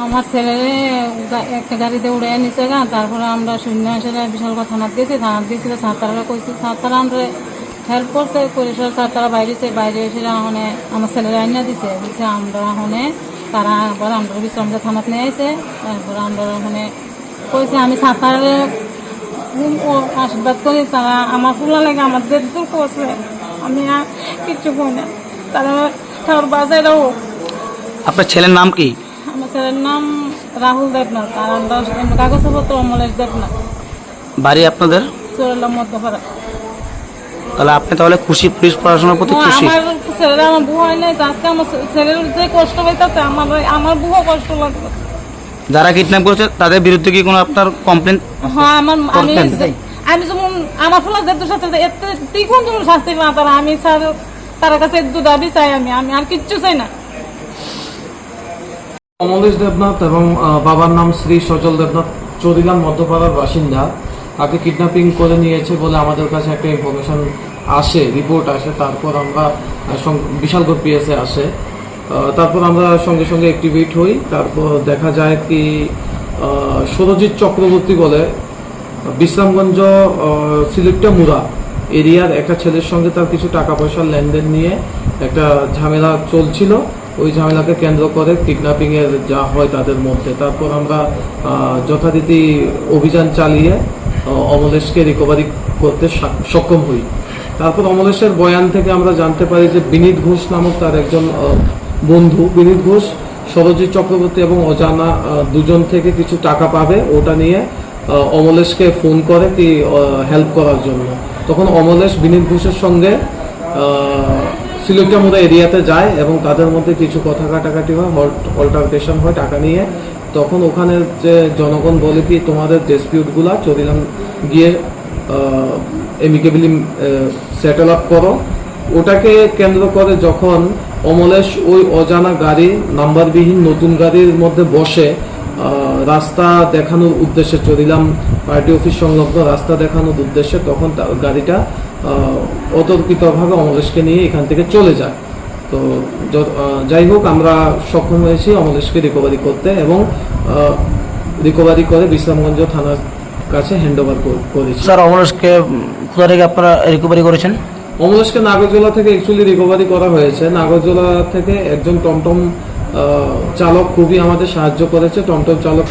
আমার ছেলে একটা গাড়িতে উড়ে নিছে গা, তারপরে আমরা শূন্য হিসেবে বিশাল কথা থানাত দিয়েছি থানাত দিয়েছিল সাঁতারা কইছি, সাঁতারা আমরা হেল্প করছে পরিষদ সাঁতারা বাইরেছে, বাইরে এসে মানে আমার ছেলেরা আইনা দিছে দিছে আমরা ওখানে তারা আবার আমরা বিশ্রামটা থানাত নিয়ে আইছে, তারপরে আমরা মানে কইছে আমি সাঁতারে আশীর্বাদ করি, তারা আমার ফুলা লাগে আমাদের দূর করছে আমি আর কিচ্ছু কই না। তারা বাজায় আপনার ছেলের নাম কি? নাম রাহুল দেবনাথ আর আমরা কাগজপত্র অমলেশ দেবনাথ। বাড়ি আপনাদের? মধ্যপাড়া। তাহলে আপনি তাহলে খুশি পুলিশ পড়াশোনার প্রতি খুশি? আমার ছেলেরা আমার বউ হয় নাই আজকে আমার ছেলের যে কষ্ট হইতেছে আমার আমার বউ কষ্ট লাগবে। যারা কিডন্যাপ করেছে তাদের বিরুদ্ধে কি কোনো আপনার কমপ্লেন হ্যাঁ আমার আমি আমি যেমন আমার ফলে যেহেতু শাস্তি এত যেমন শাস্তি না তারা আমি স্যার তার কাছে একটু দাবি চাই আমি আমি আর কিচ্ছু চাই না। অমলেশ দেবনাথ এবং বাবার নাম শ্রী সজল দেবনাথ চৌরিলাম মধ্যপাড়ার বাসিন্দা। তাকে কিডন্যাপিং করে নিয়েছে বলে আমাদের কাছে একটা ইনফরমেশন আসে রিপোর্ট আসে। তারপর আমরা বিশালগড় পিএসএ আসে। তারপর আমরা সঙ্গে সঙ্গে অ্যাক্টিভেট হই। তারপর দেখা যায় কি সুরজিৎ চক্রবর্তী বলে, বিশ্রামগঞ্জ সিলেক্টা মুরা এরিয়ার একটা ছেলের সঙ্গে তার কিছু টাকা পয়সার লেনদেন নিয়ে একটা ঝামেলা চলছিল। ওই ঝামেলাকে কেন্দ্র করে কিডন্যাপিং এর যা হয় তাদের মধ্যে। তারপর আমরা যথারীতি অভিযান চালিয়ে অমলেশকে রিকভারি করতে সক্ষম হই। তারপর অমলেশের বয়ান থেকে আমরা জানতে পারি যে বিনীত ঘোষ নামক তার একজন বন্ধু, বিনীত ঘোষ, সরজিৎ চক্রবর্তী এবং অজানা দুজন থেকে কিছু টাকা পাবে ওটা নিয়ে অমলেশকে ফোন করে কি হেল্প করার জন্য। তখন অমলেশ বিনীত ঘোষের সঙ্গে সিলেক্টামুদা এরিয়াতে যায় এবং তাদের মধ্যে কিছু কথা কাটাকাটি হয় অল্টারকেশন হয় টাকা নিয়ে। তখন ওখানে যে জনগণ বলে কি, তোমাদের ডিসপিউটগুলা চরিলাম গিয়ে এমিকেবলি সেটেল আপ করো। ওটাকে কেন্দ্র করে যখন অমলেশ ওই অজানা গাড়ি, নাম্বারবিহীন নতুন গাড়ির মধ্যে বসে রাস্তা দেখানোর উদ্দেশ্যে চলিলাম, পার্টি অফিস সংলগ্ন রাস্তা দেখানোর উদ্দেশ্যে, তখন গাড়িটা অতর্কিতভাবে অমলেশকে নিয়ে এখান থেকে চলে যায়। তো যাই হোক আমরা সক্ষম হয়েছি অমলেশকে রিকভারি করতে এবং রিকভারি করে বিশ্রামগঞ্জ থানার কাছে হ্যান্ড ওভার করেছি। স্যার অমরেশকে কোথা থেকে আপনারা রিকভারি করেছেন? অমলেশকে নাগরজোলা থেকে অ্যাকচুয়ালি রিকভারি করা হয়েছে। নাগরজোলা থেকে একজন টমটম চালক খুবই আমাদের সাহায্য করেছে। টমটম চালক